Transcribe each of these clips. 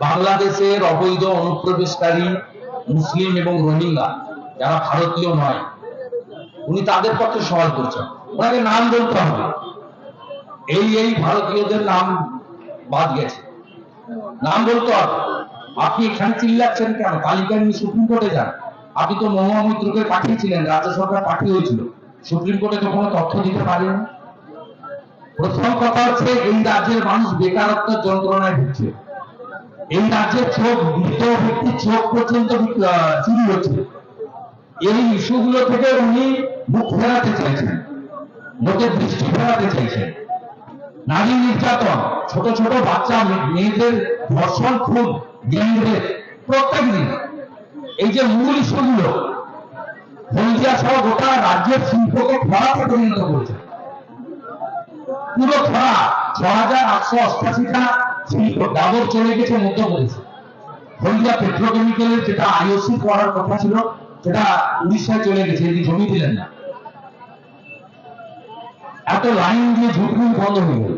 বাংলাদেশের অবৈধ অনুপ্রবেশকারী মুসলিম এবং রোহিঙ্গা, যারা ভারতীয় নয়, উনি তাদের পক্ষে সওয়াল করছেন। ওনাকে নাম বলতে হবে। এই এই ভারতীয়দের নাম বাদ গেছে। নাম বলতে হবে। আপনি এখানে চিল্লাচ্ছেন কেন? তালিকা নিয়ে সুপ্রিম কোর্টে যান। আপনি তো মহুয়া মৈত্রকে পাঠিয়েছিলেন, রাজ্য সরকার পাঠিয়েছিল। সুপ্রিম কোর্টে তো কোনো তথ্য দিতে পারেন। প্রথম কথা হচ্ছে, এই রাজ্যের মানুষ বেকারত্বের যন্ত্রণায় ভুগছে। এই রাজ্যের চোখ মৃত ব্যক্তির চোখ পর্যন্ত চুরি হচ্ছে। এই ইস্যুগুলো থেকে উনি মুখ ফেরাতে চাইছেন। লোকের দৃষ্টি ফেরাতে চাইছেন। নারী নির্যাতন, ছোট ছোট বাচ্চা মেয়েদের ধর্ষণ, খুন গ্যাংরেপ প্রত্যেক দিন। এই যে মূল ইস্যুগুলো, হলদিয়া সহ গোটা রাজ্যের শিল্পকে খরাতে পরিণত করেছে পুরো খরা ছ হাজার আটশো অষ্টাশিটা শিল্প ডাবর চলে গেছে মধ্যপ্রদেশে হলদিয়া পেট্রোকেমিক্যালের যেটা আইওসি করার কথা ছিল, সেটা উড়িষ্যায় চলে গেছে এটি জমি দিলেন না। এত লাইন দিয়ে ঝুঁকি বন্ধ হয়ে গেল।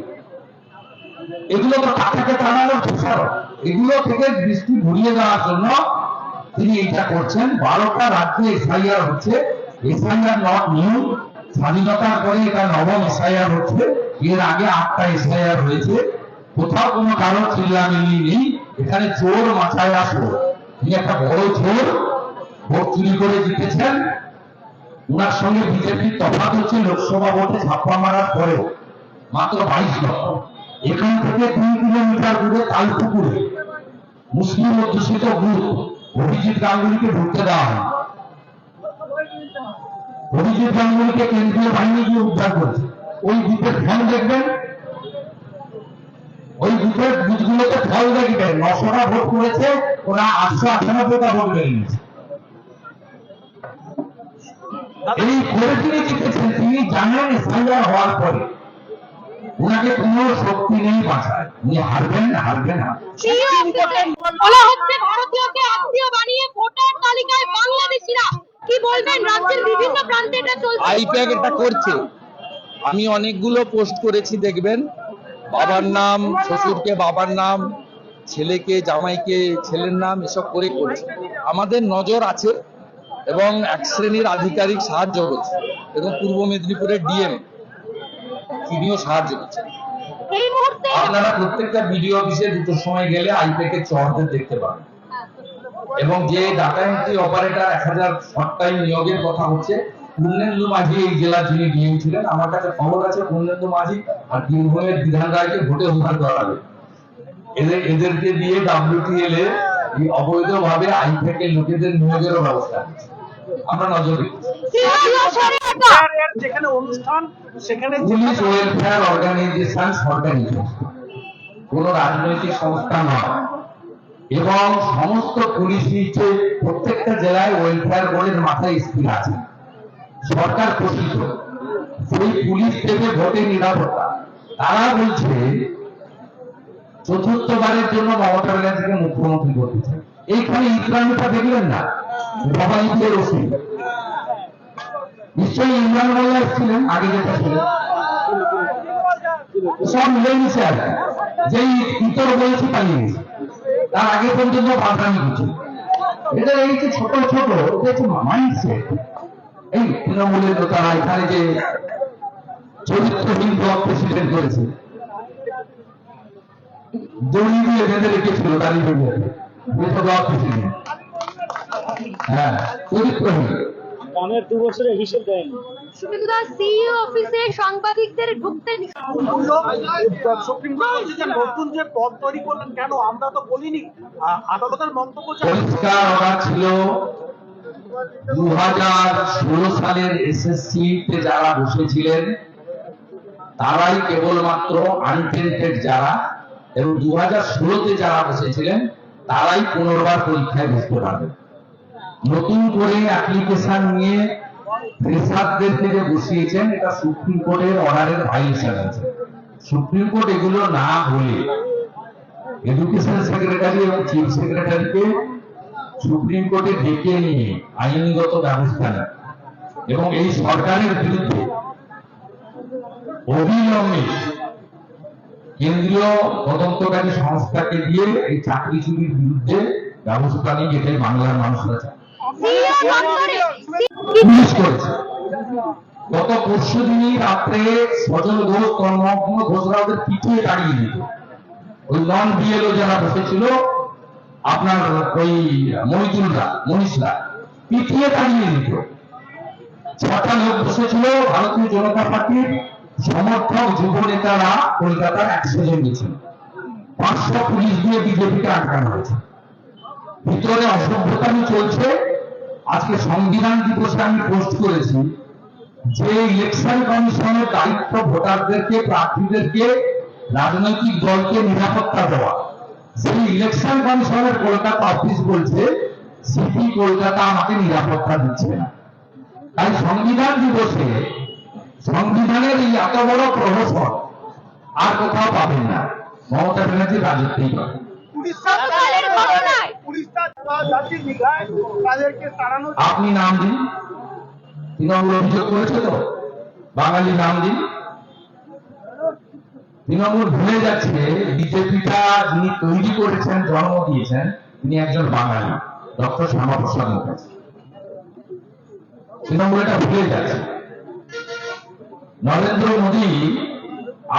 এগুলো তো টাকাকে টানানোর প্রসারক এগুলো থেকে দৃষ্টি ঘুরিয়ে দেওয়ার জন্য তিনি এটা করছেন। বারোটা রাজ্যে এসআইআর হচ্ছে। SIR not new. স্বাধীনতার পরে এটা নবম এসআইআর হচ্ছে। এর আগে আটটা এসআইআর হয়েছে। কোথাও কোনো কারও চিল্লামিল্লি নেই। এখানে চোর মাথায় আসো তিনি একটা বড় চোর। ভোট চুরি করে জিতেছেন। উনার সঙ্গে বিজেপির তফাৎ হচ্ছে লোকসভা ভোটে ছাপ্পা মারার পরেও। মাত্র বাইশ লক্ষ এখান থেকে দুই কিলোমিটার দূরে তালপুকুরে। মুসলিম অধ্যুষিত গ্রুপ। অভিজিৎ গাঙ্গুলিকে ঢুকতে দেওয়া হয়। অভিজিৎ গাঙ্গুলিকে কেন্দ্রীয় বাহিনী দিয়ে উদ্ধার করেছে। ওই বুথের ফল দেখবেন? ওই বুথের বুথগুলোতে ফল দেখবেন। নশোটা ভোট করেছে, ওরা আটশো আটানব্বইটা ভোট বেরিয়েছে এই করে তিনি জিতেছেন তিনি জানেন এসআইআর হওয়ার পরে। ওনাকে কোনো শক্তি নেই বাঁচায় উনি হারবেন হারবেন হারবেন বলা হচ্ছে ভারতীয়কে আত্মীয় বানিয়ে ভোটার তালিকায় কি বলবেন রাজ্যের বিভিন্ন প্রান্তে এটা চলছে। আইপ্যাক এটা করছে। আমি অনেকগুলো পোস্ট করেছি দেখবেন। বাবার নাম শ্বশুরকে বাবার নাম ছেলেকে জামাইকে ছেলের নাম এসব করে করছে। আমাদের নজর আছে এবং এক শ্রেণির আধিকারিক সাহায্য করছে। এবং পূর্ব মেদিনীপুরের ডিএম তিনিও সাহায্য করছেন। আপনারা প্রত্যেকটা বিডিও অফিসে দুটোর সময় গেলে আইপ্যাকে চড়দের দেখতে পাবেন। এবং যে ডাটা এন্ট্রি অপারেটর এক হাজার শর্ট টাইম নিয়োগের কথা হচ্ছে পূর্ণেন্দু মাঝি এই জেলার যিনি ডিএম ছিলেন আমার কাছে খবর আছে পূর্ণেন্দু মাঝি আর বীরভূমের বিধান রায়কে ভোটে উদ্ধার করা হবে। এদের এদেরকে দিয়ে ডাব্লিউটিএল এ অবৈধভাবে আইপ্যাকে লোকেদের নিয়োগেরও ব্যবস্থা আমরা নজর যেখানে অনুষ্ঠান সেখানে পুলিশ ওয়েলফেয়ার অর্গানাইজেশন সরকারি। কোন রাজনৈতিক সংস্থা নয়। এবং সমস্ত পুলিশ নিচে প্রত্যেকটা জেলায় ওয়েলফেয়ার বোর্ডের মাথায় স্থির আছে। সরকার পোষিত সেই পুলিশ দেবে ভোটে নিরাপত্তা। তারা বলছে, চতুর্থবারের জন্য মমতা ব্যানার্জিকে মুখ্যমন্ত্রী করতে চায় এইখানে ইসলামীটা দেখলেন না? বাবা ঈদের ওষুধ নিশ্চয়ই ইমরান মোল্লা এসেছিলেন আগে যেটা ছিলেন সব মিলে মিশে আর কি। যেই ইতর বলেছে পালিয়ে গেছে তার আগে পর্যন্ত বাদামি কিছু এটা এই যে ছোট ছোট, এটা হচ্ছে মাইন্ডসেট এই তৃণমূলের নেতারা এখানে যে চরিত্রহীন ব্লক প্রেসিডেন্ট করেছে। দুর্নীতি বেঁধে রেখেছিল হ্যাঁ চরিত্রহীন। গানের দু বছরের হিসেব দেয়নি। শুভেন্দুদা সিইও অফিসে সাংবাদিকদের ঢুকতে সুপ্রিম কোর্ট যে নতুন যে পদ তৈরি করলেন কেন? আমরা তো বলিনি। আদালতের মন্তব্য পরিষ্কার ওরা ছিল। দু হাজার ষোলো সালের এসএসসি তে যারা বসেছিলেন তারাই কেবলমাত্র আনটেন্টেড যারা এবং দু হাজার ষোলোতে যারা বসেছিলেন তারাই পুনর্বার পরীক্ষায় বসতে পারবেন। নতুন করে অ্যাপ্লিকেশন নিয়ে ফ্রেশারদেরকে যে বসিয়েছেন, এটা সুপ্রিম কোর্টের অর্ডারের ভাইলেশন আছে। সুপ্রিম কোর্ট এগুলো না বলে এডুকেশন সেক্রেটারি এবং চিফ সেক্রেটারিকে সুপ্রিম কোর্টে ডেকে নিয়ে আইনগত ব্যবস্থা নেয় এবং এই সরকারের বিরুদ্ধে অবিলম্বে কেন্দ্রীয় তদন্তকারী সংস্থাকে দিয়ে এই চাকরি চুরির বিরুদ্ধে ব্যবস্থা নিয়ে যেটাই বাংলার মানুষরা চায়। গত পরশু দিনই রাত্রে ঘোষরা ওদের পিছিয়ে দাঁড়িয়ে দিত ওই নন যারা বসেছিল, আপনার ওই দাঁড়িয়ে দিত ছটা লোক বসেছিল, ভারতীয় জনতা পার্টির সমর্থক যুব নেতারা কলকাতার একশো জন গেছিল পাঁচশো পুলিশ দিয়ে বিজেপিকে আটকানো হয়েছে। ভিতরে অসভ্যতামি চলছে আজকে সংবিধান দিবসে আমি পোস্ট করেছি। যে ইলেকশন কমিশনের দায়িত্ব ভোটারদেরকে, প্রার্থীদেরকে, রাজনৈতিক দলকে নিরাপত্তা দেওয়া। সেই ইলেকশন কমিশনের কলকাতা অফিস বলছে সিটি কলকাতা আমাকে নিরাপত্তা দিচ্ছে না। তাই সংবিধান দিবসে, সংবিধানের এই এত বড় প্রহসন আর কোথাও পাবেন না। মমতা ব্যানার্জির রাজত্বেই পাবেন। আপনি নাম দিন। তৃণমূল অভিযোগ করেছে তো বাঙালি নাম দিন। তৃণমূল ভুলে যাচ্ছে। বিজেপিটা যিনি তৈরি করেছেন, জন্ম দিয়েছেন, তিনি একজন বাঙালি, ডক্টর শ্যামাপ্রসাদ মুখার্জি তৃণমূল এটা ভুলে যাচ্ছে। নরেন্দ্র মোদী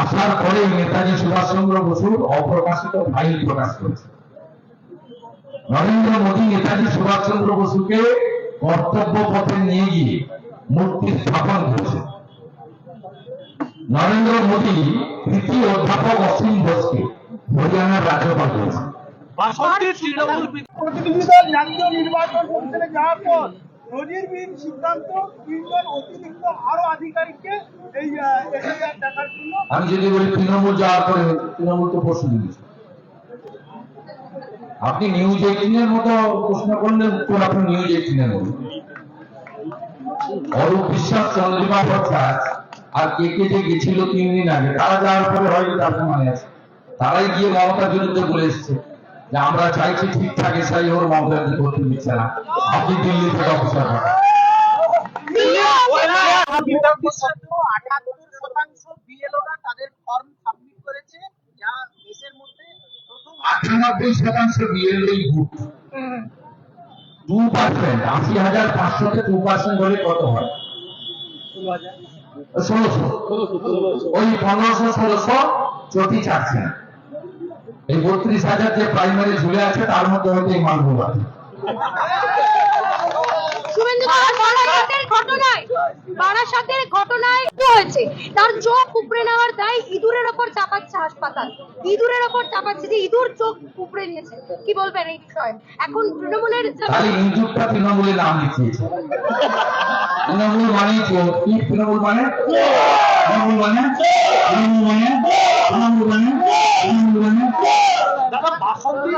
আসার পরে নেতাজি সুভাষচন্দ্র বসুর অপ্রকাশিত ফাইল প্রকাশ করেছে। নরেন্দ্র মোদী নেতাজি সুভাষচন্দ্র বসুকে কর্তব্য পথে নিয়ে গিয়ে মূর্তি স্থাপন করেছে। নরেন্দ্র মোদী তৃতীয় অধ্যাপক অসীম ঘোষকে হরিয়ানার রাজ্যপাল করেছে বাসন্তীর তৃণমূল প্রতিনিধি দল জাতীয় নির্বাচন কমিশনে যাওয়ার পর নজিরবিহীন সিদ্ধান্ত তিনজন অতিরিক্ত আরও আধিকারিককে এই দেখার জন্য আমি যদি বলি তৃণমূল যাওয়ার পরে তৃণমূল তো প্রশ্ন দিয়েছে। আপনি নিউজ এইটিনের মতো প্রশ্ন করলে উত্তর আপনি নিউজ এইটিনের মতো? অরূপ বিশ্বাস, চন্দ্রিমা ভট্টাচ আর কে কে যে গেছিল তিন দিন আগে, তারা যাওয়ার পরে হয়তো তাদের মনে আছে। তারাই গিয়ে মমতার বিরুদ্ধে বলে এসছে যে, আমরা চাইছি ঠিকঠাক এসআই ওর মমতা করতে দিচ্ছে না। আপনি দিল্লি থেকে অফিসার বিএলওরা তাদের ফর্ম সাবমিট করেছে যা দেশের মধ্যে প্রথম আটানব্বই শতাংশ বিএলই ভোট টু পার্সেন্ট আশি হাজার পাঁচশোতে টু পার্সেন্ট হলে কত হয়? ষোলোশো ওই পনেরোশো, ষোলোশো চটি চারশো এই বত্রিশ হাজার যে প্রাইমারি ঝুলে আছে, তার মধ্যে হয়তো এই মালগুলো আছে। শুভেন্দু বারাসাতের ঘটনায় বারাসাতের ঘটনায় হয়েছে? তার চোখ উপড়ে নেওয়ার দায় ইঁদুরের ওপর চাপাচ্ছে হাসপাতাল। ইঁদুরের ওপর চাপাচ্ছে যে ইঁদুর চোখ উপড়ে নিয়েছে। কি বলবেন এই বিষয়ে? এখন তৃণমূলের তাহলে তৃণমূলের নাম লিখিয়েছে তৃণমূল মানে কি তৃণমূল মানে? তৃণমূল মানে? তৃণমূল মানে? তৃণমূল মানে? তৃণমূল মানে? দাদা বাসন্তী